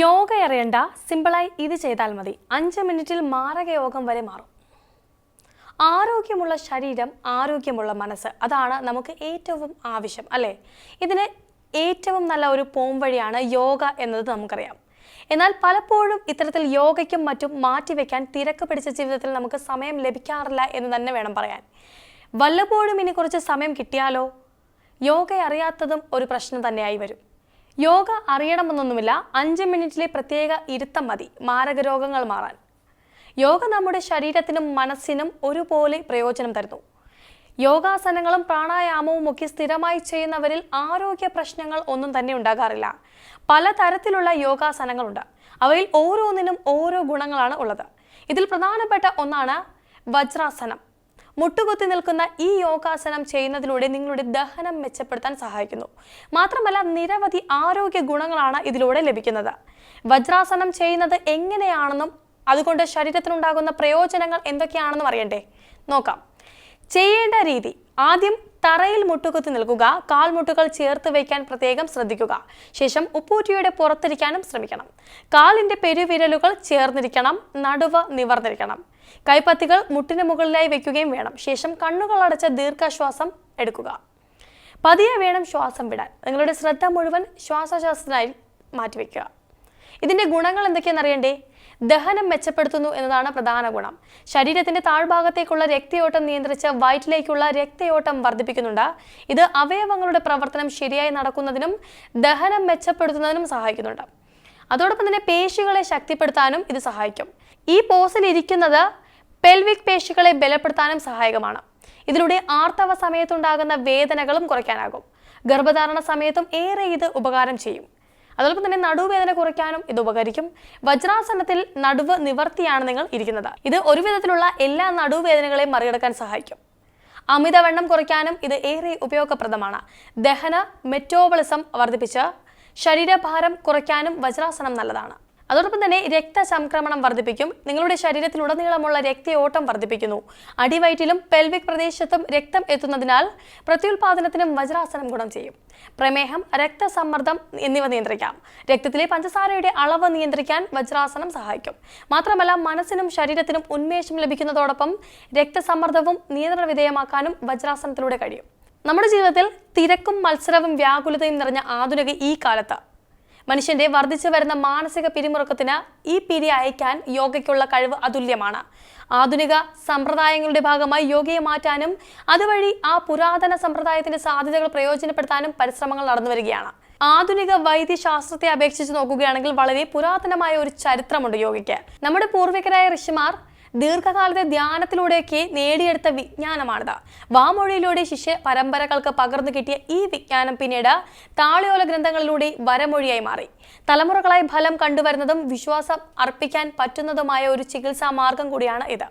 യോഗ അറിയണ്ട സിമ്പിളായി ഇത് ചെയ്താൽ മതി. അഞ്ച് മിനിറ്റിൽ മാരക യോഗം വരെ മാറും. ആരോഗ്യമുള്ള ശരീരം ആരോഗ്യമുള്ള മനസ്സ് അതാണ് നമുക്ക് ഏറ്റവും ആവശ്യം അല്ലേ? ഇതിന് ഏറ്റവും നല്ല ഒരു പോംവഴിയാണ് യോഗ എന്നത് നമുക്കറിയാം. എന്നാൽ പലപ്പോഴും ഇത്തരത്തിൽ യോഗയ്ക്കും മറ്റും മാറ്റിവെക്കാൻ തിരക്ക് പിടിച്ച ജീവിതത്തിൽ നമുക്ക് സമയം ലഭിക്കാറില്ല എന്ന് തന്നെ വേണം പറയാൻ. വല്ലപ്പോഴും ഇനി കുറച്ച് സമയം കിട്ടിയാലോ? യോഗ അറിയാത്തതും ഒരു പ്രശ്നം തന്നെയായി വരും. യോഗ അറിയണമെന്നൊന്നുമില്ല. അഞ്ച് മിനിറ്റിലെ പ്രത്യേക ഇരുത്തം മതി. മാരക രോഗങ്ങൾ മാറാൻ. യോഗ നമ്മുടെ ശരീരത്തിനും മനസ്സിനും ഒരുപോലെ പ്രയോജനം തരുന്നു. യോഗാസനങ്ങളും പ്രാണായാമവും ഒക്കെ സ്ഥിരമായി ചെയ്യുന്നവരിൽ ആരോഗ്യ പ്രശ്നങ്ങൾ ഒന്നും തന്നെ ഉണ്ടാകാറില്ല. പലതരത്തിലുള്ള യോഗാസനങ്ങളുണ്ട്. അവയിൽ ഓരോന്നിനും ഓരോ ഗുണങ്ങളാണ് ഉള്ളത്. ഇതിൽ പ്രധാനപ്പെട്ട ഒന്നാണ് വജ്രാസനം. മുട്ടുകുത്തി നിൽക്കുന്ന ഈ യോഗാസനം ചെയ്യുന്നതിലൂടെ നിങ്ങളുടെ ദഹനം മെച്ചപ്പെടുത്താൻ സഹായിക്കുന്നു. മാത്രമല്ല നിരവധി ആരോഗ്യ ഗുണങ്ങളാണ് ഇതിലൂടെ ലഭിക്കുന്നത്. വജ്രാസനം ചെയ്യുന്നത് എങ്ങനെയാണെന്നും അതുകൊണ്ട് ശരീരത്തിനുണ്ടാകുന്ന പ്രയോജനങ്ങൾ എന്തൊക്കെയാണെന്നും അറിയണ്ടേ? നോക്കാം. ചെയ്യേണ്ട രീതി. ആദ്യം തറയിൽ മുട്ടുകുത്തി നിൽക്കുക കാൽമുട്ടുകൾ ചേർത്ത് വയ്ക്കാൻ പ്രത്യേകം ശ്രദ്ധിക്കുക. ശേഷം ഉപ്പൂറ്റിയുടെ പുറത്തിരിക്കാനും ശ്രമിക്കണം. കാലിന്റെ പെരുവിരലുകൾ ചേർന്നിരിക്കണം നടുവ് നിവർന്നിരിക്കണം. കൈപ്പത്തികൾ മുട്ടിന് മുകളിലായി വെക്കുകയും വേണം. ശേഷം കണ്ണുകൾ അടച്ച ദീർഘശ്വാസം എടുക്കുക. പതിയെ വേണം ശ്വാസം വിടാൻ. നിങ്ങളുടെ ശ്രദ്ധ മുഴുവൻ ശ്വാസശ്വാസത്തിനായി മാറ്റിവെക്കുക. ഇതിന്റെ ഗുണങ്ങൾ എന്തൊക്കെയാണെന്ന് അറിയണ്ടേ? ദഹനം മെച്ചപ്പെടുത്തുന്നു എന്നതാണ് പ്രധാന ഗുണം. ശരീരത്തിന്റെ താഴ്ഭാഗത്തേക്കുള്ള രക്തയോട്ടം നിയന്ത്രിച്ച് വയറ്റിലേക്കുള്ള രക്തയോട്ടം വർദ്ധിപ്പിക്കുന്നുണ്ട്. ഇത് അവയവങ്ങളുടെ പ്രവർത്തനം ശരിയായി നടക്കുന്നതിനും ദഹനം മെച്ചപ്പെടുത്തുന്നതിനും സഹായിക്കുന്നുണ്ട്. അതോടൊപ്പം തന്നെ പേശികളെ ശക്തിപ്പെടുത്താനും ഇത് സഹായിക്കും. ഈ പോസിൽ ഇരിക്കുന്നത് പെൽവിക് പേശികളെ ബലപ്പെടുത്താനും സഹായകമാണ്. ഇതിലൂടെ ആർത്തവ സമയത്തുണ്ടാകുന്ന വേദനകളും കുറയ്ക്കാനാകും. ഗർഭധാരണ സമയത്തും ഏറെ ഇത് ഉപകാരം ചെയ്യും. അതോടൊപ്പം തന്നെ നടുവേദന കുറയ്ക്കാനും ഇത് ഉപകരിക്കും. വജ്രാസനത്തിൽ നടുവ് നിവർത്തിയാണ് നിങ്ങൾ ഇരിക്കുന്നത്. ഇത് ഒരു വിധത്തിലുള്ള എല്ലാ നടുവേദനകളെയും മറികടക്കാൻ സഹായിക്കും. അമിതവണ്ണം കുറയ്ക്കാനും ഇത് ഏറെ ഉപയോഗപ്രദമാണ്. ദഹന മെറ്റോബളിസം വർദ്ധിപ്പിച്ച് ശരീരഭാരം കുറയ്ക്കാനും വജ്രാസനം നല്ലതാണ്. അതോടൊപ്പം തന്നെ രക്തസംക്രമണം വർദ്ധിപ്പിക്കും. നിങ്ങളുടെ ശരീരത്തിലുടനീളമുള്ള രക്തയോട്ടം വർദ്ധിപ്പിക്കുന്നു. അടിവയറ്റിലും പെൽവിക് പ്രദേശത്തും രക്തം എത്തുന്നതിനാൽ പ്രത്യുൽപാദനത്തിനും വജ്രാസനം ഗുണം ചെയ്യും. പ്രമേഹം രക്തസമ്മർദ്ദം എന്നിവ നിയന്ത്രിക്കാം. രക്തത്തിലെ പഞ്ചസാരയുടെ അളവ് നിയന്ത്രിക്കാൻ വജ്രാസനം സഹായിക്കും. മാത്രമല്ല മനസ്സിനും ശരീരത്തിനും ഉന്മേഷം ലഭിക്കുന്നതോടൊപ്പം രക്തസമ്മർദ്ദവും നിയന്ത്രണ വിധേയമാക്കാനും വജ്രാസനത്തിലൂടെ കഴിയും. നമ്മുടെ ജീവിതത്തിൽ തിരക്കും മത്സരവും വ്യാകുലതയും നിറഞ്ഞ ആധുനിക ഈ കാലത്ത്. മനുഷ്യന്റെ വർദ്ധിച്ചു വരുന്ന മാനസിക പിരിമുറുക്കത്തിന് ഈ പിരി അയക്കാൻ യോഗയ്ക്കുള്ള കഴിവ് അതുല്യമാണ്. ആധുനിക സമ്പ്രദായങ്ങളുടെ ഭാഗമായി യോഗയെ മാറ്റാനും അതുവഴി ആ പുരാതന സമ്പ്രദായത്തിന്റെ സാധ്യതകൾ പ്രയോജനപ്പെടുത്താനും പരിശ്രമങ്ങൾ നടന്നു വരികയാണ്. ആധുനിക വൈദ്യശാസ്ത്രത്തെ അപേക്ഷിച്ച് നോക്കുകയാണെങ്കിൽ വളരെ പുരാതനമായ ഒരു ചരിത്രമുണ്ട് യോഗയ്ക്ക് നമ്മുടെ പൂർവികരായ ഋഷിമാർ ദീർഘകാലത്തെ ധ്യാനത്തിലൂടെയൊക്കെ നേടിയെടുത്ത വിജ്ഞാനമാണിത്. വാമൊഴിയിലൂടെ ശിഷ്യ പരമ്പരകൾക്ക് പകർന്നു കിട്ടിയ ഈ വിജ്ഞാനം പിന്നീട് താളിയോല ഗ്രന്ഥങ്ങളിലൂടെ വരമൊഴിയായി മാറി. തലമുറകളായി ഫലം കണ്ടുവരുന്നതും വിശ്വാസം അർപ്പിക്കാൻ പറ്റുന്നതുമായ ഒരു ചികിത്സാ മാർഗം കൂടിയാണ് ഇത്.